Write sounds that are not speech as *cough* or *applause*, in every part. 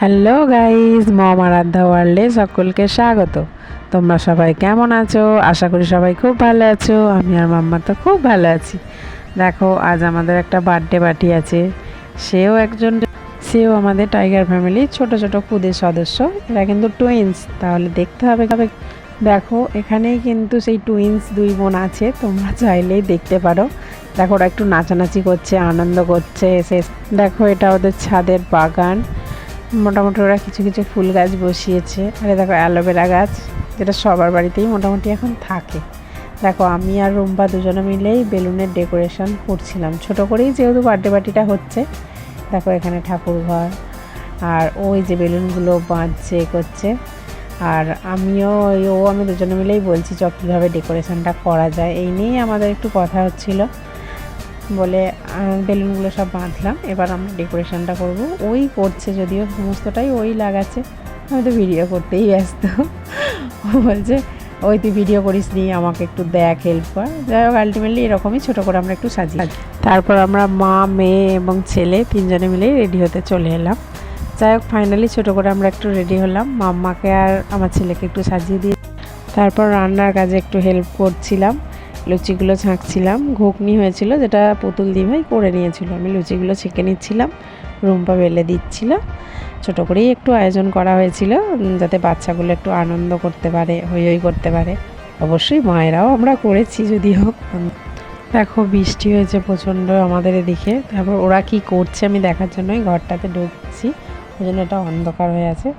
Hello guys মম আরাধ্যা ওয়ার্ল্ডে সকলকে স্বাগত। তোমরা সবাই কেমন আছো? আশা করি সবাই খুব ভালো আছো, আমি আর মাম্মা তো খুব ভালো আছি। দেখো, আজ আমাদের একটা বার্থডে পার্টি আছে। সেও একজন, সেও আমাদের টাইগার ফ্যামিলির ছোট ছোট খুদের সদস্য। এরা কিন্তু টুইন্স তাহলে দেখতে হবে কবে। দেখো, এখানেই কিন্তু সেই টুইন্স দুই বোন আছে, তোমরা চাইলেই দেখতে পারো। দেখো, ওরা একটু নাচানাচি করছে, আনন্দ করছে এসে দেখো, এটা ওদের ছাদের বাগান। মোটামুটি ওরা কিছু কিছু ফুল গাছ বসিয়েছে। আরে দেখো অ্যালোভেরা গাছ, যেটা সবার বাড়িতেই মোটামুটি এখন থাকে। দেখো আমি আর রুম্বা দুজনে মিলেই বেলুনের ডেকোরেশন করছিলাম। ছোট করেই যেহেতু বার্থডে পার্টিটা হচ্ছে, দেখো এখানে ঠাকুর ঘর আর ওই যে বেলুনগুলো বাঁধছে করছে আর আমিও, ওই ও, আমি দুজনে মিলেই বলছি চ কীভাবে ডেকোরেশনটা করা যায়? এই নিয়েই আমাদের একটু কথা হচ্ছিল। বলে বেলুনগুলো সব বাঁধলাম। এবার আমরা ডেকোরেশনটা করব। ওই করছে যদিও, সমস্তটাই ওই লাগাচ্ছে। আমি তো ভিডিও করতেই ব্যস্ত। ও বলছে, ওই তুই ভিডিও করিস নি, আমাকে একটু দেখ হেল্প কর। যাই হোক আলটিমেটলি এরকমই ছোটো করে আমরা একটু সাজি তারপর আমরা মা, মেয়ে এবং ছেলে তিনজনে মিলেই রেডি হতে চলে এলাম। যাই হোক ফাইনালি ছোটো করে আমরা একটু রেডি হলাম। মাম্মাকে আর আমার ছেলেকে একটু সাজিয়ে দিয়ে, তারপর রান্নার কাজে একটু হেল্প করছিলাম। লুচিগুলো ছাঁকছিলাম ঘুগনি হয়েছিল যেটা পুতুল দি ভাই করে নিয়েছিল। আমি লুচিগুলো ছেঁকে নিচ্ছিলাম রুম্পা বেলে দিচ্ছিল। ছোটো করেই একটু আয়োজন করা হয়েছিল যাতে বাচ্চাগুলো একটু আনন্দ করতে পারে হই হই করতে পারে। অবশ্যই মায়েরাও আমরা করেছি যদিও। উম, দেখো বৃষ্টি হয়েছে প্রচণ্ড আমাদের এদিকে। তারপর ওরা কি করছে আমি দেখার জন্যই ঘরটাতে ঢুকছি। ওই জন্য এটা অন্ধকার হয়ে আছে।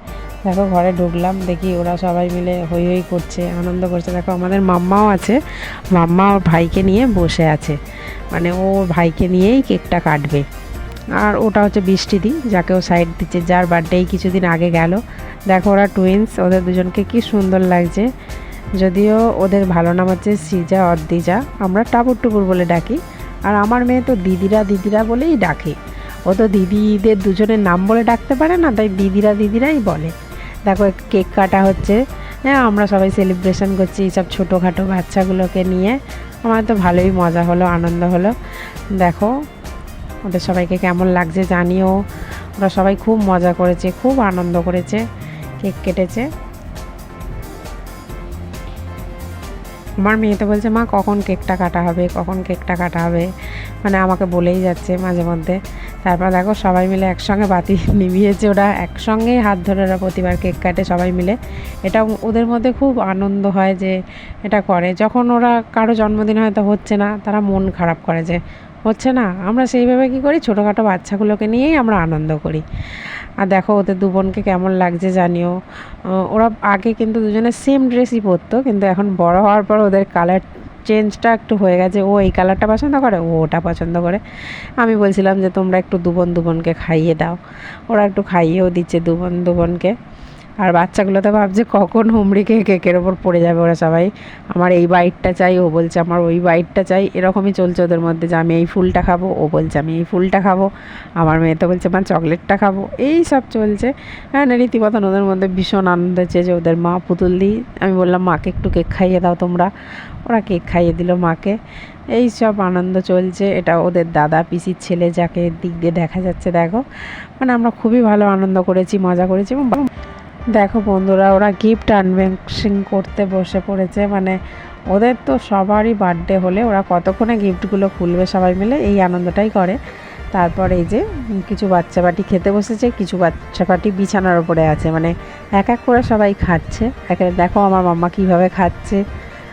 দেখো, ঘরে ঢুকলাম, দেখি ওরা সবাই মিলে হই হই করছে, আনন্দ করছে। দেখো, আমাদের মাম্মাও আছে। মাম্মা ওর ভাইকে নিয়ে বসে আছে। মানে ও ভাইকে নিয়েই কেকটা কাটবে। আর ওটা হচ্ছে বৃষ্টিদি যাকে ও সাইড দিচ্ছে, যার বার্থডে কিছুদিন আগে গেল। দেখো, ওরা টুইন্স ওদের দুজনকে কি সুন্দর লাগছে। যদিও ওদের ভালো নাম হচ্ছে সিজা অদ্দিজা, আমরা টাপুর টুপুর বলে ডাকি। আর আমার মেয়ে তো দিদিরা দিদিরা বলেই ডাকে। ও তো দিদিদের দুজনের নাম বলে ডাকতে পারে না, তাই দিদিরা দিদিরাই বলে। দেখো কেক কাটা হচ্ছে। হ্যাঁ আমরা সবাই সেলিব্রেশন করছি এইসব ছোটোখাটো বাচ্চাগুলোকে নিয়ে। আমার তো ভালোই মজা হলো, আনন্দ হলো। দেখো, ওদের সবাইকে কেমন লাগছে জানিও। ওরা সবাই খুব মজা করেছে, খুব আনন্দ করেছে। কেক কেটেছে। আমার মেয়ে তো বলছে, মা, কখন কেকটা কাটা হবে? কখন কেকটা কাটা হবে? মানে আমাকে বলেই যাচ্ছে মাঝে মধ্যে। তারপর দেখো সবাই মিলে একসঙ্গে বাতি *laughs* নিভিয়েছে ওরা। একসঙ্গে হাত ধরে ওরা প্রতিবার কেক কাটে সবাই মিলে। এটা ওদের মধ্যে খুব আনন্দ হয় যে এটা করে। যখন ওরা কারও জন্মদিন হয়তো হচ্ছে না, তারা মন খারাপ করে যে, হচ্ছে না, আমরা সেইভাবে কী করি? ছোটোখাটো বাচ্চাগুলোকে নিয়েই আমরা আনন্দ করি। আর দেখো ওদের দু বোনকে কেমন লাগছে জানিও। ওরা আগে কিন্তু দুজনে সেম ড্রেসই পরতো, কিন্তু এখন বড় হওয়ার পর ওদের কালার চেঞ্জটা একটু হয়ে গেছে। ও এই কালারটা পছন্দ করে, ও ওটা পছন্দ করে। আমি বলছিলাম যে তোমরা একটু দুবন দুবনকে খাইয়ে দাও। ওরা একটু খাইয়েও দিচ্ছে দুবন দুবনকে আর বাচ্চাগুলো তো ভাবছে কখন হুমড়ি খেয়ে কেকের ওপর পড়ে যাবে ওরা সবাই। আমার এই বাইটটা চাই, ও বলছে আমার ওই বাইটটা চাই। এরকমই চলছে ওদের মধ্যে যে আমি এই ফুলটা খাব, ও বলছে আমি এই ফুলটা খাব। আমার মেয়ে তো বলছে আমার চকলেটটা খাব। এই সব চলছে। হ্যাঁ রীতিমতন ওদের মধ্যে ভীষণ আনন্দ হচ্ছে যে ওদের মা পুতুল দিই। আমি বললাম, মাকে একটু কেক খাইয়ে দাও তোমরা। ওরা কেক খাইয়ে দিল মাকে। এই সব আনন্দ চলছে। এটা ওদের দাদা পিসির ছেলে যাকে দিক দিয়ে দেখা যাচ্ছে, দেখো। মানে আমরা খুবই ভালো আনন্দ করেছি, মজা করেছি এবং দেখো বন্ধুরা, ওরা গিফট আনবক্সিং করতে বসে পড়েছে। মানে ওদের তো সবারই বার্থডে হলে ওরা কতক্ষণে গিফটগুলো খুলবে সবাই মিলে, এই আনন্দটাই করে। তারপর এই যে কিছু বাচ্চা পাটি খেতে বসেছে, কিছু বাচ্চা পাটি বিছানার উপরে আছে। মানে এক এক করে সবাই খাচ্ছে। একে দেখো আমার মাম্মা কীভাবে খাচ্ছে।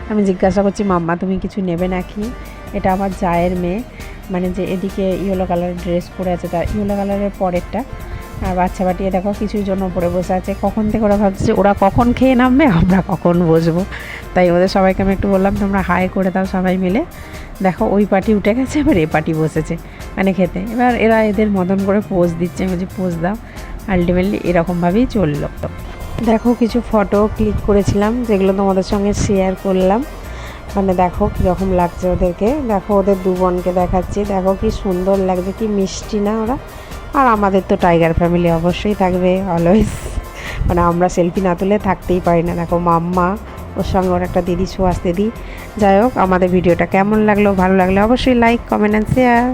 আমি জিজ্ঞাসা করছি, মাম্মা, তুমি কিছু নেবে নাকি? এটা আমার জায়ের মেয়ে। মানে যে এদিকে ইয়েলো কালারের ড্রেস পরে আছে তার ইয়েলো কালারের পরেরটা। আর বাচ্চা বাটিয়ে দেখো কিছুর জন্য পড়ে বসে আছে। কখন থেকে ওরা ভাবছে ওরা কখন খেয়ে নামবে, আমরা কখন বসবো? তাই ওদের সবাইকে আমি একটু বললাম, তোমরা হাই করে দাও সবাই মিলে। দেখো, ওই পার্টি উঠে গেছে, এবার এ পার্টি বসেছে মানে খেতে। এবার এরা এদের মতন করে পোজ দিচ্ছে, আমি বলছি, পোজ দাও। আলটিমেটলি এরকমভাবেই চলল। দেখো, কিছু ফটো ক্লিক করেছিলাম, যেগুলো তোমাদের সঙ্গে শেয়ার করলাম। মানে দেখো, কীরকম লাগছে ওদেরকে। দেখো, ওদের দু বোনকে দেখাচ্ছি। দেখো, কি সুন্দর লাগছে, কি মিষ্টি না ওরা। আর আমাদের তো টাইগার ফ্যামিলি অবশ্যই থাকবে অলওয়েজ মানে আমরা সেলফি না তুলে থাকতেই পারি না। দেখো মাম্মা, ওর সঙ্গে ওর একটা দিদি, সুহাস দিদি। যাই হোক, আমাদের ভিডিওটা কেমন লাগল, ভালো লাগলে অবশ্যই লাইক কমেন্ট অ্যান্ড শেয়ার